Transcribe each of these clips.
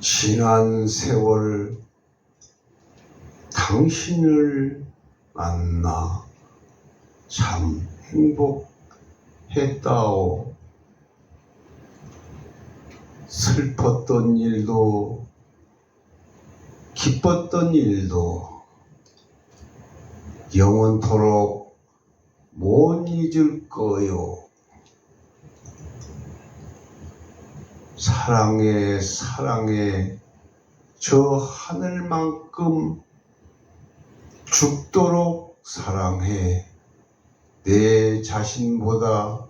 지난 세월 당신을 만나 참 행복했다오. 슬펐던 일도 기뻤던 일도 영원토록 못 잊을 거요. 사랑해, 사랑해, 저 하늘만큼 죽도록 사랑해. 내 자신보다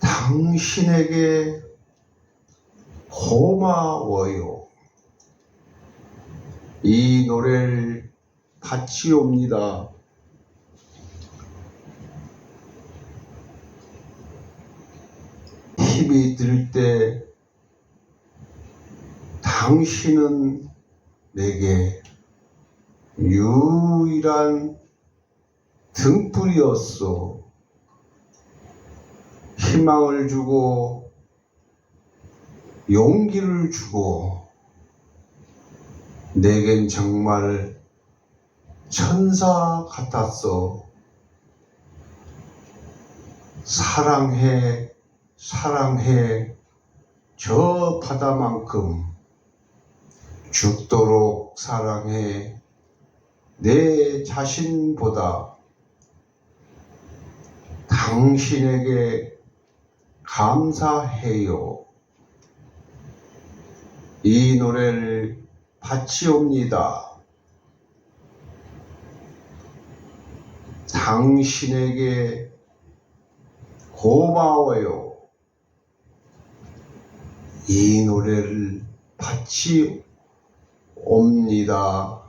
당신에게 고마워요. 이 노래를 바치옵니다. 힘이 들 때 당신은 내게 유일한 등불이었소. 희망을 주고 용기를 주고 내겐 정말 천사 같았어. 사랑해, 사랑해, 저 바다만큼 죽도록 사랑해, 내 자신보다 당신에게 감사해요. 이 노래를 바치옵니다. 당신에게 고마워요. 이 노래를 바치옵니다.